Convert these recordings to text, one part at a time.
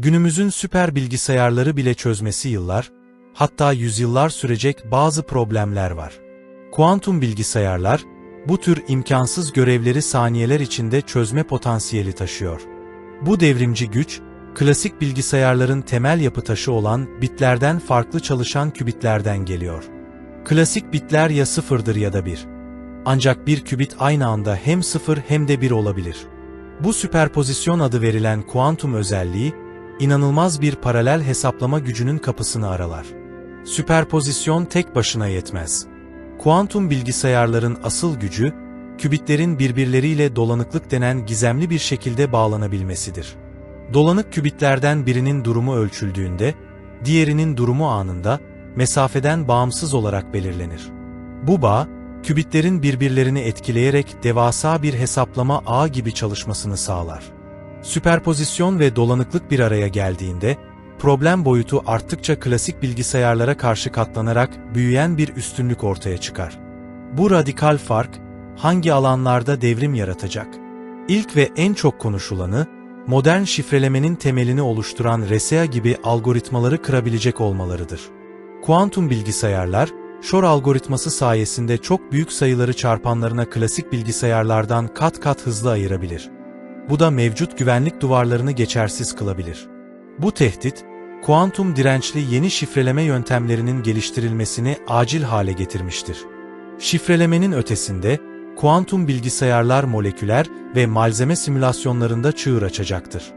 Günümüzün süper bilgisayarları bile çözmesi yıllar, hatta yüzyıllar sürecek bazı problemler var. Kuantum bilgisayarlar, bu tür imkansız görevleri saniyeler içinde çözme potansiyeli taşıyor. Bu devrimci güç, klasik bilgisayarların temel yapı taşı olan bitlerden farklı çalışan kübitlerden geliyor. Klasik bitler ya sıfırdır ya da bir. Ancak bir kübit aynı anda hem sıfır hem de bir olabilir. Bu süperpozisyon adı verilen kuantum özelliği, inanılmaz bir paralel hesaplama gücünün kapısını aralar. Süperpozisyon tek başına yetmez. Kuantum bilgisayarların asıl gücü, kübitlerin birbirleriyle dolanıklık denen gizemli bir şekilde bağlanabilmesidir. Dolanık kübitlerden birinin durumu ölçüldüğünde, diğerinin durumu anında, mesafeden bağımsız olarak belirlenir. Bu bağ, kübitlerin birbirlerini etkileyerek devasa bir hesaplama ağı gibi çalışmasını sağlar. Süperpozisyon ve dolanıklık bir araya geldiğinde, problem boyutu arttıkça klasik bilgisayarlara karşı katlanarak büyüyen bir üstünlük ortaya çıkar. Bu radikal fark, hangi alanlarda devrim yaratacak? İlk ve en çok konuşulanı, modern şifrelemenin temelini oluşturan RSA gibi algoritmaları kırabilecek olmalarıdır. Kuantum bilgisayarlar, Shor algoritması sayesinde çok büyük sayıları çarpanlarına klasik bilgisayarlardan kat kat hızlı ayırabilir. Bu da mevcut güvenlik duvarlarını geçersiz kılabilir. Bu tehdit, kuantum dirençli yeni şifreleme yöntemlerinin geliştirilmesini acil hale getirmiştir. Şifrelemenin ötesinde, kuantum bilgisayarlar moleküler ve malzeme simülasyonlarında çığır açacaktır.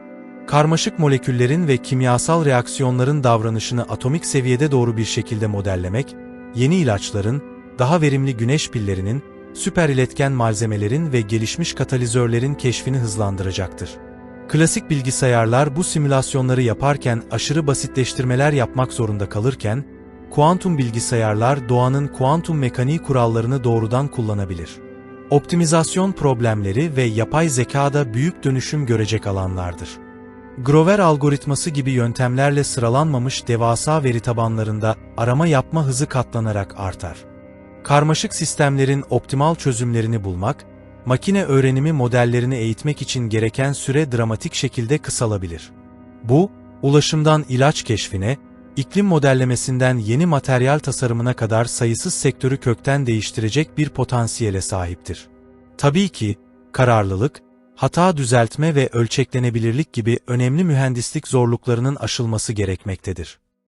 Karmaşık moleküllerin ve kimyasal reaksiyonların davranışını atomik seviyede doğru bir şekilde modellemek, yeni ilaçların, daha verimli güneş pillerinin, süper iletken malzemelerin ve gelişmiş katalizörlerin keşfini hızlandıracaktır. Klasik bilgisayarlar bu simülasyonları yaparken aşırı basitleştirmeler yapmak zorunda kalırken, kuantum bilgisayarlar doğanın kuantum mekaniği kurallarını doğrudan kullanabilir. Optimizasyon problemleri ve yapay zekada büyük dönüşüm görecek alanlardır. Grover algoritması gibi yöntemlerle sıralanmamış devasa veri tabanlarında arama yapma hızı katlanarak artar. Karmaşık sistemlerin optimal çözümlerini bulmak, makine öğrenimi modellerini eğitmek için gereken süre dramatik şekilde kısalabilir. Bu, ulaşımdan ilaç keşfine, iklim modellemesinden yeni materyal tasarımına kadar sayısız sektörü kökten değiştirecek bir potansiyele sahiptir. Tabii ki, kararlılık, hata düzeltme ve ölçeklenebilirlik gibi önemli mühendislik zorluklarının aşılması gerekmektedir.